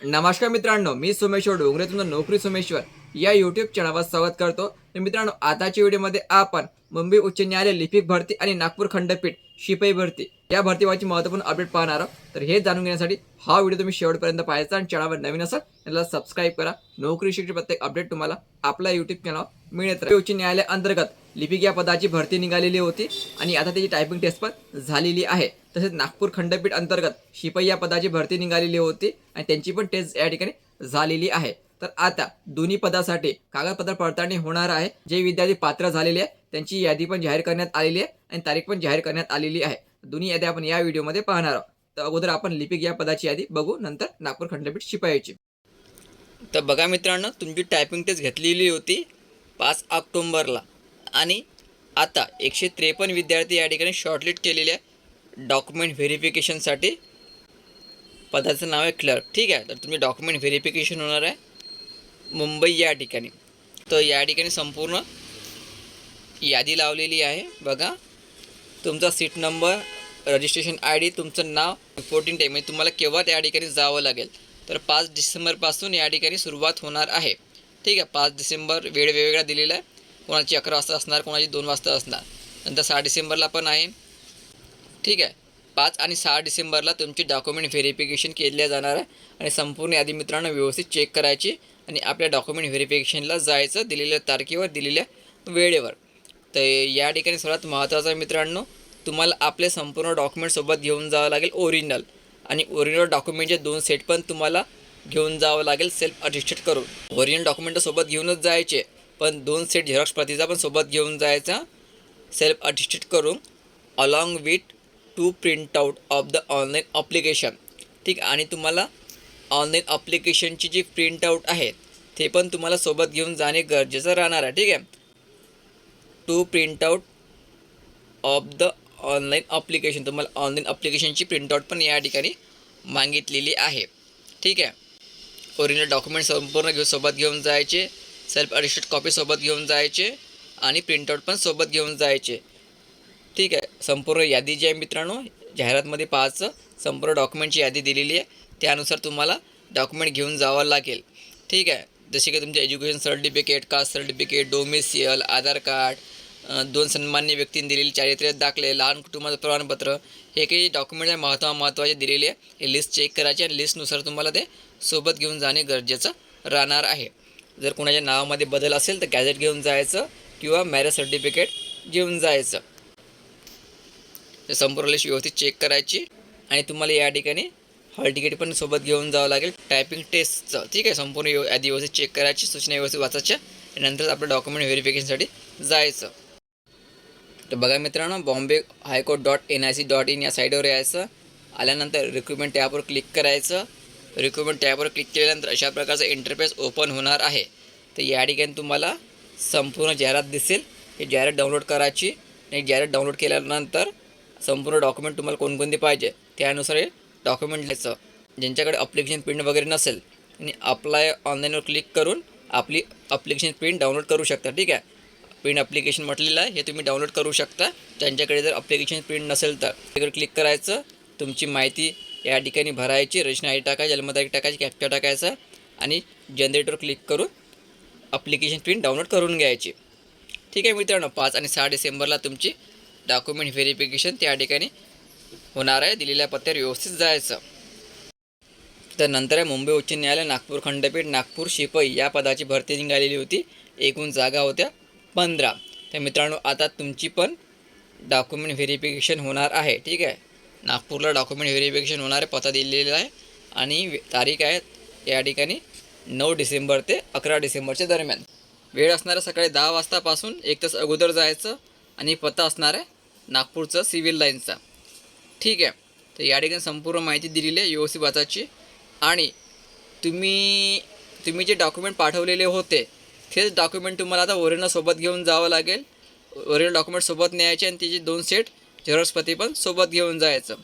नमस्कार मित्रांनो मी सोमेश्वर डोंगरे तुमचं नोकरी सोमेश्वर. या युट्यूब चॅनलवर स्वागत करतो. तर मित्रांनो आताच्या व्हिडिओमध्ये आपण मुंबई उच्च न्यायालय लिपिक भरती आणि नागपूर खंडपीठ शिपाई भरती या भरतीबाबतची महत्त्वपूर्ण अपडेट पाहणार आहोत. तर हे जाणून घेण्यासाठी हा व्हिडिओ तुम्ही शेवटपर्यंत पाहायचा आणि चॅनलवर नवीन असाल त्याला सबस्क्राईब करा. नोकरी शिक्षण प्रत्येक अपडेट तुम्हाला आपल्या युट्यूब चॅनलवर मिळत राहील. उच्च न्यायालय अंतर्गत लिपिक या पदाची भरती निघालेली होती आणि आता त्याची टायपिंग टेस्ट पण झालेली आहे. तसेच नागपूर खंडपीठ अंतर्गत शिपाई या पदाची भरती निघालेली होती आणि त्यांची पण टेस्ट या ठिकाणी झालेली आहे. तर आता दोन्ही पदासाठी कागदपत्र पडताळणी होणार आहे. जे विद्यार्थी पात्र झालेले आहे त्यांची यादी पण जाहीर करण्यात आलेली आहे आणि तारीख पण जाहीर करण्यात आलेली आहे. दोन्ही यादी आपण या व्हिडिओमध्ये पाहणार आहोत. तर अगोदर आपण लिपिक या पदाची यादी बघू नंतर नागपूर खंडपीठ शिपायची. तर बघा मित्रांनो तुमची टायपिंग टेस्ट घेतलेली होती पाच ऑक्टोंबरला. आणि आता एकशे त्रेपन्न विद्यार्थी या ठिकाणी शॉर्टलिस्ट केलेल्या आहे डॉक्युमेंट व्हेरिफिकेशनसाठी पदाचं नाव आहे क्लर्क ठीक आहे? तर तुम्ही डॉक्युमेंट व्हेरिफिकेशन होणार आहे. मुंबई या ठिकाणी. तर या ठिकाणी संपूर्ण यादी लावलेली आहे. बघा. तुमचा seat number registration I D तुमचं नाव फोर्टीन टाईम म्हणजे तुम्हाला केव्हा त्या ठिकाणी जावं लागेल. तर पाच डिसेंबरपासून या ठिकाणी सुरुवात होणार आहे. ठीक आहे? पाच डिसेंबर वेळ वेगवेगळा दिलेला आहे. कोणाची अकरा वाजता असणार कोणाची दोन वाजता असणार. नंतर सहा डिसेंबरला पण आहे. ठीक आहे. पाच आणि सहा डिसेंबरला तुमची डॉक्युमेंट व्हेरिफिकेशन केल्या जाणार आहे आणि संपूर्ण यादी मित्रांनो व्यवस्थित चेक करायची आणि आपल्या डॉक्युमेंट व्हेरिफिकेशनला जायचं दिलेल्या तारखेवर दिलेल्या वेळेवर. तर या ठिकाणी सर्वात महत्त्वाचं आहे मित्रांनो तुम्हाला आपले संपूर्ण डॉक्युमेंटसोबत घेऊन जावं लागेल ओरिजिनल. आणि ओरिजिनल डॉक्युमेंटचे दोन सेट पण तुम्हाला घेऊन जावं लागेल सेल्फ अटेस्टेड करून. ओरिजिनल डॉक्युमेंटसोबत घेऊनच जायचे. पण दोन सेट झेरॉक्स प्रतीचा पण सोबत घेऊन जायचा. सेल्फ अटिस्टेड करून along with two print out of the online application ठीक आणि तुम्हाला ऑनलाईन अप्लिकेशनची जी प्रिंट आउट आहे ते पण तुम्हाला सोबत घेऊन जाणे गरजेचं राहणार आहे. ठीक आहे? Two print out of the online application तुम्हाला ऑनलाईन अप्लिकेशनची प्रिंटआउट पण या ठिकाणी मागितलेली आहे. ठीक आहे? ओरिजिनल डॉक्युमेंट संपूर्ण घेऊन सोबत घेऊन जायचे. सेल्फ अडिस्टेड कॉपी सोबत घेऊन जायचे आणि प्रिंटआउट पण सोबत घेऊन जायचे. ठीक आहे संपूर्ण यादी जी आहे मित्रांनो जाहिरातमध्ये पाहायचं संपूर्ण डॉक्युमेंटची यादी दिलेली आहे. त्यानुसार तुम्हाला डॉक्युमेंट घेऊन जावं लागेल. ठीक आहे जसे की तुमचे education certificate caste certificate domicile Aadhaar card दोन सन्मान्य व्यक्तींनी दिलेली चारित्र्य दाखले लहान कुटुंबाचं प्रमाणपत्र हे काही डॉक्युमेंट आहे महत्त्व महत्त्वाचे दिलेले आहे. हे लिस्ट चेक करायची आणि लिस्टनुसार तुम्हाला ते सोबत घेऊन जाणे गरजेचं राहणार आहे. जर कोणाच्या नावामध्ये बदल असेल तर गॅझेट घेऊन जायचं किंवा मॅरेज सर्टिफिकेट घेऊन जायचं. ते संपूर्ण लिस्ट व्यवस्थित चेक करायची आणि तुम्हाला या ठिकाणी हॉल तिकीट पण सोबत घेऊन जावं लागेल. टायपिंग टेस्टचं ठीक आहे संपूर्ण व्यव- यादी व्यवस्थित चेक करायची सूचना व्यवस्थित वाचायच्या आणि नंतर आपलं डॉक्युमेंट व्हेरिफिकेशनसाठी जायचं. तर बघा मित्रांनो Bombay high court dot N I C dot in या साईटवर यायचं. आल्यानंतर रिक्रुटमेंट टॅबवर क्लिक करायचं. रिक्रुटमेंट टॅबवर क्लिक केल्यानंतर अशा प्रकारचं इंटरफेस ओपन होणार आहे. तर या ठिकाणी तुम्हाला संपूर्ण जाहिरात दिसेल. ही जाहिरात डाउनलोड करायची आणि जाहिरात डाउनलोड केल्यानंतर संपूर्ण डॉक्युमेंट तुम्हाला कोणकोणते पाहिजे त्यानुसार हे डॉक्युमेंट लिहायचं. ज्यांच्याकडे अप्लिकेशन प्रिंट वगैरे नसेल आणि अप्लाय ऑनलाईनवर क्लिक करून आपली अप्लिकेशन प्रिंट डाउनलोड करू शकता. ठीक आहे? प्रिंट अप्लिकेशन म्हटलेलं आहे हे तुम्ही डाउनलोड करू शकता. ज्यांच्याकडे जर अप्लिकेशन प्रिंट नसेल तर. त्याकडे क्लिक करायचं. तुमची माहिती या ठिकाणी भरायची रचना आय टाकायची जन्मतारीख टाकायची कॅप्चा टाकायचा आणि जनरेटरवर क्लिक करून अप्लिकेशन प्रिंट डाउनलोड करून घ्यायची. ठीक आहे मित्रांनो पाच आणि सहा डिसेंबरला तुमची डॉक्युमेंट व्हेरिफिकेशन त्या ठिकाणी होणार आहे. दिलेल्या पत्त्यावर व्यवस्थित जायचं. तर नंतर आहे मुंबई उच्च न्यायालय नागपूर खंडपीठ नागपूर शिपाई या पदाची भरती निघालेली होती. एकूण जागा होत्या पंधरा. तर मित्रांनो आता तुमची पण डॉक्युमेंट व्हेरिफिकेशन होणार आहे. ठीक आहे? नागपूरला डॉक्युमेंट व्हेरिफिकेशन होणार आहे पत्ता दिलेला आहे. आणि तारीख आहे या ठिकाणी नऊ डिसेंबर ते अकरा डिसेंबरच्या दरम्यान. वेळ असणार आहे सकाळी दहा वाजतापासून एक तास अगोदर जायचं आणि पत्ता असणार आहे नागपूरचं सिव्हिल लाईनचा. ठीक आहे. तर या ठिकाणी संपूर्ण माहिती दिलेली आहे व्यवस्थित वाचाची आणि तुम्ही तुम्ही जे डॉक्युमेंट पाठवलेले होते तेच डॉक्युमेंट तुम्हाला आता ओरिजिनलसोबत घेऊन जावं लागेल. ओरिजिनल डॉक्युमेंट सोबत न्यायचे आणि त्याचे दोन सेट झेरॉक्सपती पण सोबत घेऊन जायचं.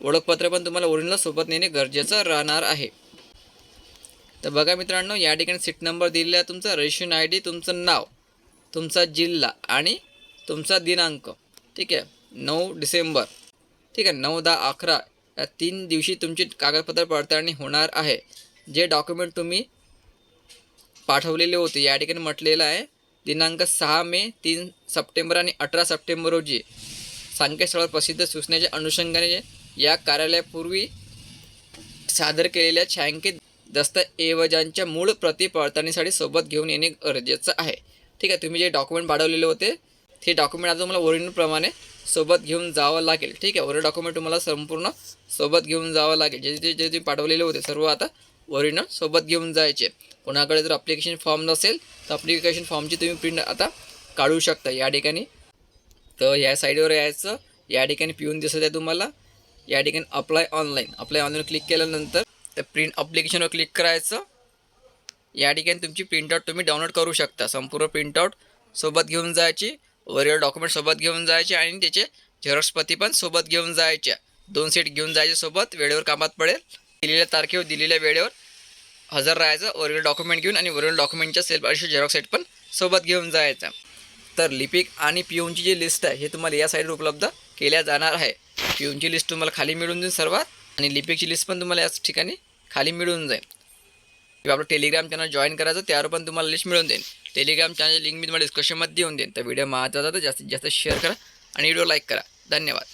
ओळखपत्र पण तुम्हाला ओरिजिनल सोबत नेणे गरजेचं राहणार आहे. तर बघा मित्रांनो या ठिकाणी सीट नंबर दिलेला आहे तुमचा रजिस्ट्रेशन आय डी तुमचं नाव तुमचा जिल्हा आणि तुमचा दिनांक. ठीक आहे नऊ डिसेंबर. ठीक आहे नऊ दहा अकरा या तीन दिवशी तुमची कागदपत्र पडताळणी होणार आहे. जे डॉक्युमेंट तुम्ही पाठवलेले होते या ठिकाणी म्हटलेलं आहे दिनांक सहा मे तीन सप्टेंबर आणि अठरा सप्टेंबर रोजी. संकेतस्थळावर प्रसिद्ध सूचनेच्या अनुषंगाने या कार्यालयापूर्वी सादर केलेल्या छायांकित दस्तऐवजांच्या मूळ प्रती पडताळणीसाठी सोबत घेऊन येणे गरजेचं आहे. ठीक आहे तुम्ही जे डॉक्युमेंट पाठवलेले होते ते डॉक्युमेंट आता तुम्हाला ओरिजिनलप्रमाणे सोबत घेऊन जावं लागेल. ठीक आहे ओरिजिनल डॉक्युमेंट तुम्हाला संपूर्ण सोबत घेऊन जावं लागेल. जे जे जे तुम्ही पाठवलेले होते सर्व आता ओरिजिनल सोबत घेऊन जायचे. कोणाकडे जर अप्लिकेशन फॉर्म नसेल तर अप्लिकेशन फॉर्मची तुम्ही प्रिंट आता काढू शकता. या ठिकाणी तर ह्या साईडवर यायचं. या ठिकाणी पिऊन दिसत आहे तुम्हाला. या ठिकाणी apply online apply online click केल्यानंतर त्या प्रिंट अप्लिकेशनवर क्लिक करायचं. या ठिकाणी तुमची प्रिंटआउट तुम्ही डाउनलोड करू शकता. संपूर्ण प्रिंटआउट सोबत घेऊन जायची. ओरिओ डॉक्युमेंट सोबत घेऊन जायचे आणि त्याचे झेरॉक्स पण सोबत घेऊन जायच्या. दोन सीट घेऊन जायचे सोबत. वेळेवर कामात पडेल. दिलेल्या तारखेवर दिलेल्या वेळेवर हजर राहायचं. ओरिजिनल डॉक्युमेंट घेऊन आणि ओरिजिनल डॉक्युमेंटच्या सेल्फ अशी झेरॉक्स सेट पण सोबत घेऊन जायचा. तर लिपिक आणि पिऊनची जी लिस्ट आहे हे तुम्हाला या साईडवर उपलब्ध केल्या जाणार आहे. पिऊनची लिस्ट तुम्हाला खाली मिळून जाईल सर्वात आणि लिपिकची लिस्ट पण तुम्हाला याच ठिकाणी खाली मिळून जाईल. किंवा आपलं टेलिग्राम चॅनल जॉईन करायचं त्यावर पण तुम्हाला लिस्ट मिळून जाईल टेलिग्राम चॅनल लिंक मी तुम्हाला डिस्कशनमध्ये देऊन देईन. तर व्हिडिओ महत्त्वाचा तर जास्तीत जास्त शेअर करा आणि व्हिडिओ लाईक करा. धन्यवाद.